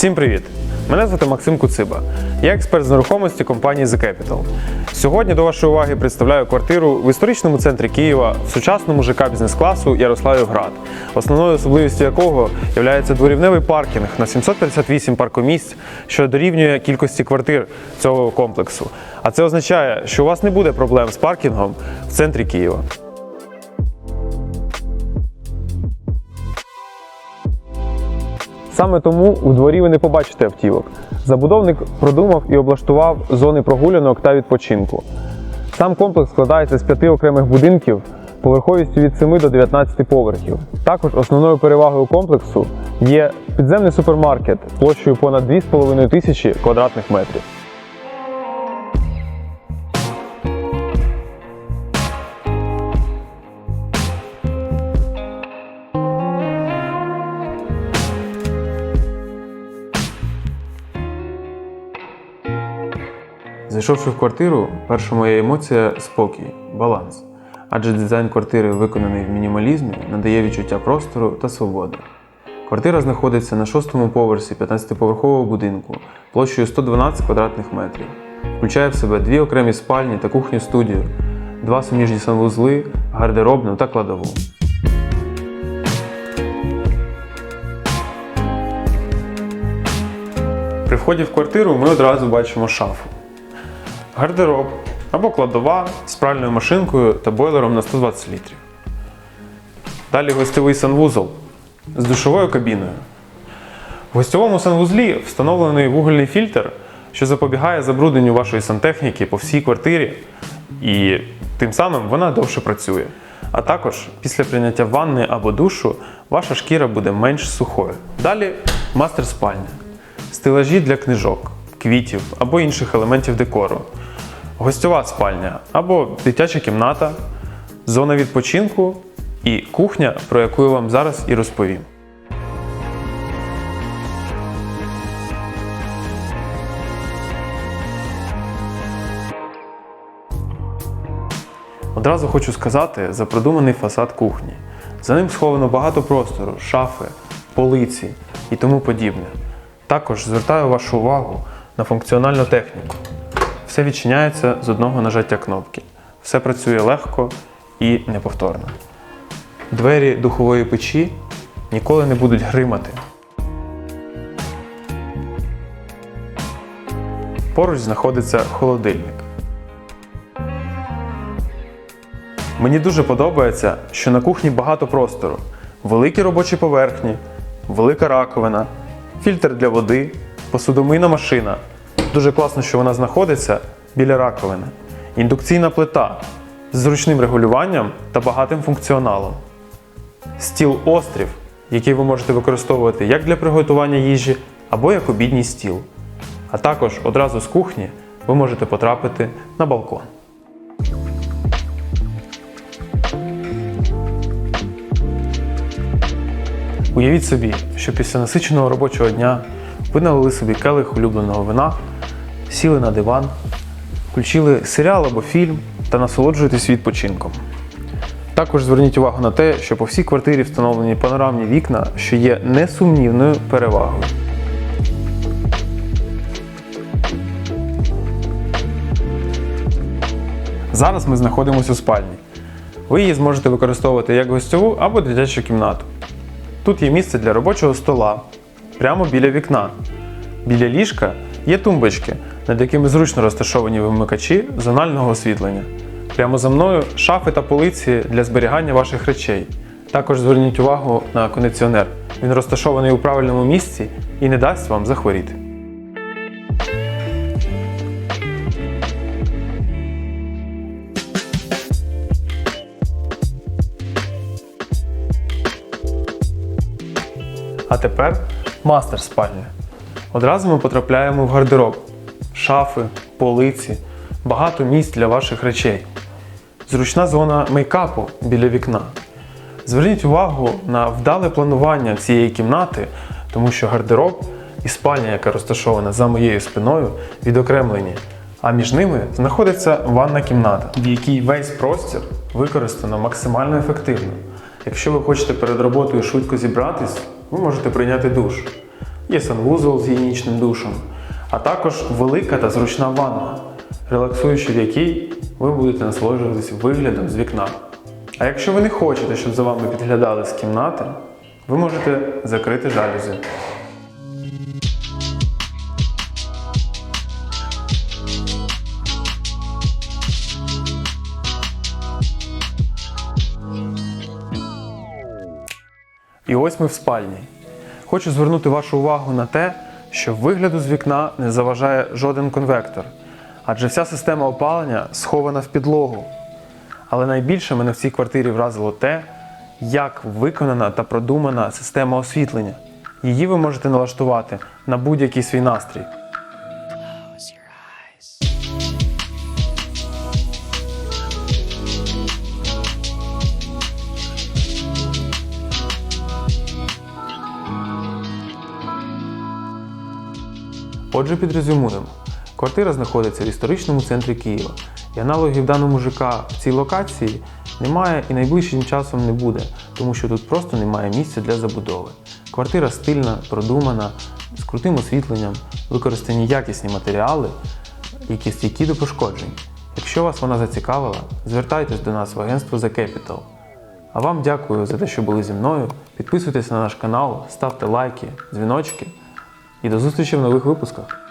Всім привіт! Мене звати Максим Куциба. Я експерт з нерухомості компанії The Capital. Сьогодні до вашої уваги представляю квартиру в історичному центрі Києва в сучасному ЖК бізнес-класу Ярославівград, основною особливістю якого є дворівневий паркінг на 758 паркомісць, що дорівнює кількості квартир цього комплексу. А це означає, що у вас не буде проблем з паркінгом в центрі Києва. Саме тому у дворі ви не побачите автівок. Забудовник продумав і облаштував зони прогулянок та відпочинку. Сам комплекс складається з п'яти окремих будинків поверховістю від 7 до 19 поверхів. Також основною перевагою комплексу є підземний супермаркет площею понад 2,5 тисячі квадратних метрів. Зайшовши в квартиру, перша моя емоція спокій, баланс. Адже дизайн квартири, виконаний в мінімалізмі, надає відчуття простору та свободи. Квартира знаходиться на шостому поверсі 15-поверхового будинку площею 112 квадратних метрів. Включає в себе дві окремі спальні та кухню-студію, два суміжні санвузли, гардеробну та кладову. При вході в квартиру ми одразу бачимо шафу гардероб або кладова з пральною машинкою та бойлером на 120 літрів. Далі гостьовий санвузол з душовою кабіною. В гостьовому санвузлі встановлений вугільний фільтр, що запобігає забрудненню вашої сантехніки по всій квартирі, і тим самим вона довше працює. А також після прийняття ванни або душу ваша шкіра буде менш сухою. Далі мастер спальня, стелажі для книжок, квітів або інших елементів декору, гостьова спальня або дитяча кімната, зона відпочинку і кухня, про яку я вам зараз і розповім. Одразу хочу сказати за продуманий фасад кухні. За ним сховано багато простору, шафи, полиці і тому подібне. Також звертаю вашу увагу на функціональну техніку. Все відчиняється з одного нажаття кнопки. Все працює легко і неповторно. Двері духової печі ніколи не будуть гримати. Поруч знаходиться холодильник. Мені дуже подобається, що на кухні багато простору, великі робочі поверхні, велика раковина, фільтр для води, посудомийна машина. Дуже класно, що вона знаходиться біля раковини, індукційна плита з зручним регулюванням та багатим функціоналом, стіл острів, який ви можете використовувати як для приготування їжі або як обідній стіл. А також одразу з кухні ви можете потрапити на балкон. Уявіть собі, що після насиченого робочого дня ви налили собі келих улюбленого вина, сіли на диван, включили серіал або фільм та насолоджуєтесь відпочинком. Також зверніть увагу на те, що по всій квартирі встановлені панорамні вікна, що є несумнівною перевагою. Зараз ми знаходимося у спальні. Ви її зможете використовувати як гостьову або дитячу кімнату. Тут є місце для робочого стола, прямо біля вікна. Біля ліжка є тумбочки, над якими зручно розташовані вимикачі зонального освітлення. Прямо за мною шафи та полиці для зберігання ваших речей. Також зверніть увагу на кондиціонер. Він розташований у правильному місці і не дасть вам захворіти. А тепер мастер спальня. Одразу ми потрапляємо в гардероб, шафи, полиці, багато місць для ваших речей. Зручна зона мейкапу біля вікна. Зверніть увагу на вдале планування цієї кімнати, тому що гардероб і спальня, яка розташована за моєю спиною, відокремлені. А між ними знаходиться ванна кімната, в якій весь простір використано максимально ефективно. Якщо ви хочете перед роботою швидко зібратись, ви можете прийняти душ. Є санвузол з гігієнічним душем, а також велика та зручна ванна, релаксуючи в якій ви будете насолоджуватися виглядом з вікна. А якщо ви не хочете, щоб за вами підглядали з кімнати, ви можете закрити жалюзі. І ось ми в спальні. Хочу звернути вашу увагу на те, що вигляду з вікна не заважає жоден конвектор, адже вся система опалення схована в підлогу. Але найбільше мене в цій квартирі вразило те, як виконана та продумана система освітлення. Її ви можете налаштувати на будь-який свій настрій. Отже, підрезюмуємо. Квартира знаходиться в історичному центрі Києва, і аналогів даному ЖК в цій локації немає і найближчим часом не буде, тому що тут просто немає місця для забудови. Квартира стильна, продумана, з крутим освітленням, використані якісні матеріали, які стійкі до пошкоджень. Якщо вас вона зацікавила, звертайтесь до нас в агентство The Capital. А вам дякую за те, що були зі мною. Підписуйтесь на наш канал, ставте лайки, дзвіночки і до зустрічі в нових випусках.